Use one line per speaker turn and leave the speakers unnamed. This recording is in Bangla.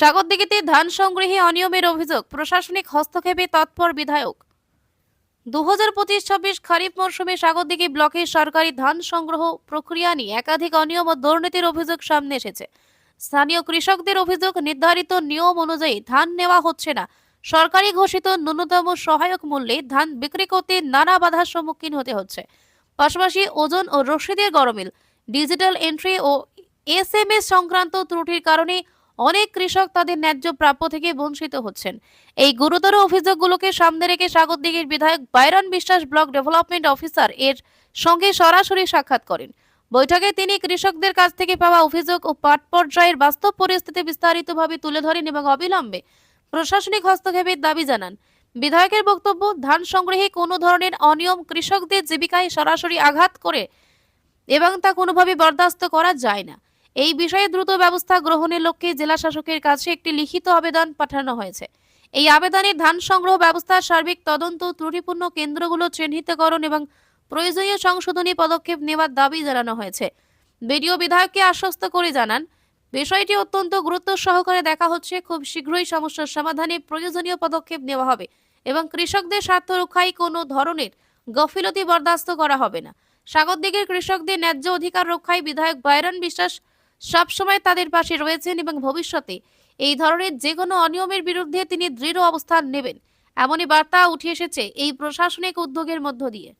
সাগরদিঘিতে ধান সংগ্রহে অনিয়মের অভিযোগ। প্রশাসনিক হস্তক্ষেপে তৎপর বিধায়ক। দু হাজার পঁচিশ ছাব্বিশ খারিফ মরশুমে সাগরদিঘি ব্লকে সরকারি ধান সংগ্রহ প্রক্রিয়া নিয়ে একাধিক অনিয়ম ও দুর্নীতির অভিযোগ সামনে এসেছে। স্থানীয় কৃষকদের অভিযোগ, নির্ধারিত নিয়ম অনুযায়ী ধান নেওয়া হচ্ছে না। সরকারি ঘোষিত ন্যূনতম সহায়ক মূল্যে ধান বিক্রি করতে নানা বাধার সম্মুখীন হতে হচ্ছে। পাশাপাশি ওজন ও রসিদের গরমিল, ডিজিটাল এন্ট্রি ও এস সংক্রান্ত ত্রুটির কারণে অনেক কৃষক তাদের ন্যায্য প্রাপ্য থেকে বঞ্চিত হচ্ছেন। এই গুরুতর অভিযোগগুলোকে সামনে রেখে স্বাগতদিঘির বিধায়ক বাইরন বিশ্বাস ব্লক ডেভেলপমেন্ট অফিসার এর সঙ্গে সরাসরি সাক্ষাৎ করেন। বৈঠকে তিনি কৃষকদের কাছ থেকে পাওয়া অভিযোগ ও পাট পর্যায়ের বাস্তব পরিস্থিতি বিস্তারিতভাবে তুলে ধরেন এবং অবিলম্বে প্রশাসনিক হস্তক্ষেপের দাবি জানান। বিধায়কের বক্তব্য, ধান সংগ্রহে কোনো ধরনের অনিয়ম কৃষকদের জীবিকায় সরাসরি আঘাত করে এবং তা কোনোভাবে বরদাস্ত করা যায় না। এই বিষয়ে দ্রুত ব্যবস্থা গ্রহণের লক্ষ্যে জেলা শাসকের কাছে একটি লিখিত আবেদন পাঠানো হয়েছে। এই আবেদনে ধান সংগ্রহ ব্যবস্থার সার্বিক তদন্ত, ত্রুটিপূর্ণ কেন্দ্রগুলো চিহ্নিতকরণ এবং প্রয়োজনীয় সংশোধনী পদক্ষেপ নেওয়ার দাবি জানানো হয়েছে। বিডিও বিধায়ককে আশ্বস্ত করে জানান, বিষয়টি অত্যন্ত গুরুত্ব সহকারে দেখা হচ্ছে। খুব শীঘ্রই সমস্যার সমাধানে প্রয়োজনীয় পদক্ষেপ নেওয়া হবে এবং কৃষকদের স্বার্থ রক্ষায় কোনো ধরনের গফিলতি বরদাস্ত করা হবে না। স্বাগতদিঘির কৃষকদের ন্যায্য অধিকার রক্ষায় বিধায়ক বাইরন বিশ্বাস সবসময় তাদের পাশে রয়েছেন এবং ভবিষ্যতে এই ধরনের যে কোনো অনিয়মের বিরুদ্ধে তিনি দৃঢ় অবস্থান নেবেন। এমনই বার্তা উঠে এসেছে এই প্রশাসনিক উদ্যোগের মধ্য দিয়ে।